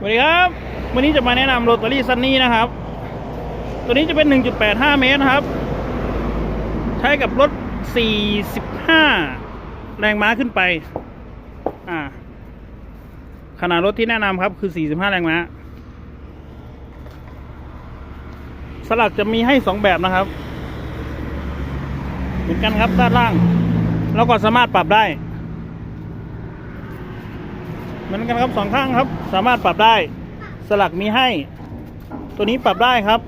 สวัสดีครับ วันนี้จะมาแนะนำโรตารี่ซันนี่นะครับ ตัวนี้จะเป็น 1.85 เมตรครับ ใช้กับรถ 45 แรงม้าขึ้นไป อ่า ขนาดรถที่แนะนำครับคือ 45 แรงม้า สลักจะมีให้ 2 แบบนะครับ เหมือนกันครับด้านล่าง แล้วก็สามารถปรับได้ เหมือนกันครับสองข้างครับ สามารถปรับได้ สลักมีให้ ตัวนี้ปรับได้ครับ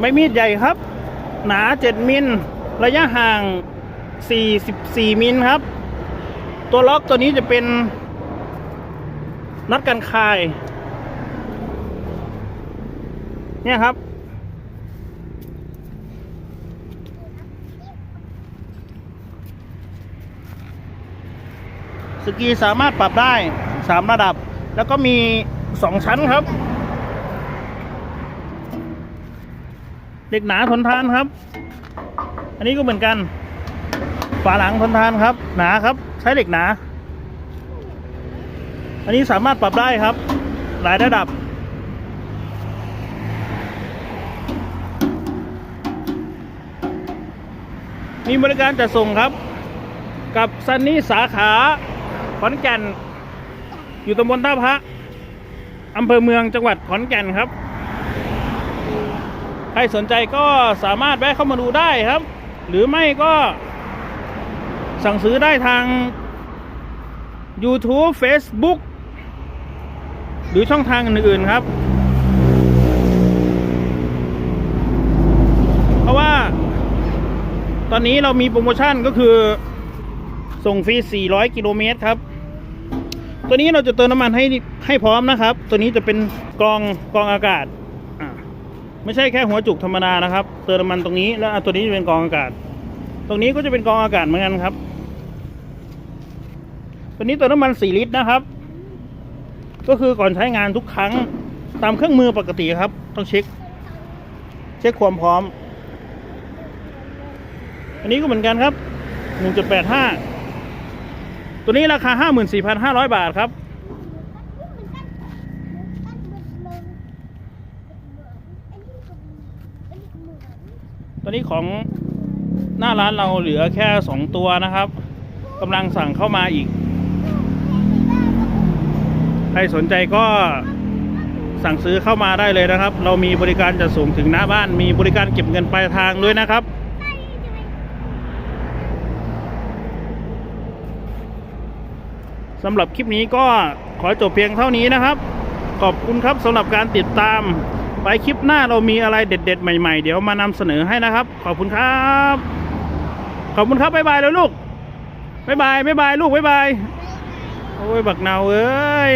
ไม่มีดใหญ่ครับ หนา7มิลระยะห่าง44มิลครับ ตัวล็อกตัวนี้จะเป็นนัดกันคาย เนี่ยครับ สกีสามารถปรับได้สามระดับ แล้วก็มีสองชั้นครับ เด็กหนาทนทานครับ อันนี้ก็เหมือนกัน ฝาหลังทนทานครับ หนาครับ ใช้เหล็กหนา อันนี้สามารถปรับได้ครับ หลายระดับมีบริการจัดส่งครับ กับซันนี่สาขา ขอนแก่น อยู่ตำบลท่าพระอำเภอเมืองจังหวัดขอนแก่นครับ ใครสนใจก็สามารถแวะเข้ามาดูได้ครับ หรือไม่ก็สั่งซื้อได้ทาง YouTube Facebook หรือช่องทางอื่นๆครับ เพราะว่า ตอนนี้เรามีโปรโมชั่นก็คือส่งฟรี 400 กิโลเมตรครับ ตัวนี้เราจะเติมน้ำมันให้ให้พร้อมนะครับ ตัวนี้จะเป็นกรองกรองอากาศไม่ใช่แค่หัวจุกธรรมดานะครับ เติมน้ำมันตรงนี้แล้วตัวนี้จะเป็นกรองอากาศ ตรงนี้ก็จะเป็นกรองอากาศเหมือนกันครับ ตัวนี้เติมน้ำมัน4ลิตรนะครับ ก็คือก่อนใช้งานทุกครั้งตามเครื่องมือปกติครับ ต้องเช็ค เช็คความพร้อม อันนี้ก็เหมือนกันครับ 1.85 ตัวนี้ราคา 54,500 บาทครับตัวนี้ของหน้าร้านเราเหลือแค่ 2 ตัวนะครับกำลังสั่งเข้ามาอีก ใครสนใจก็สั่งซื้อเข้ามาได้เลยนะครับ เรามีบริการจะส่งถึงหน้าบ้าน มีบริการเก็บเงินปลายทางด้วยนะครับ สำหรับคลิปนี้ก็ขอจบเพียงเท่านี้นะครับ ขอบคุณครับสำหรับการติดตาม ไปคลิปหน้าเรามีอะไรเด็ด ๆ ใหม่ๆ เดี๋ยวมานำเสนอให้นะครับ ขอบคุณครับ ขอบคุณครับบ๊ายบายแล้วลูกบ๊ายบายบ๊ายบายลูกบ๊ายบายโอ้ยบักเนาเอ้ย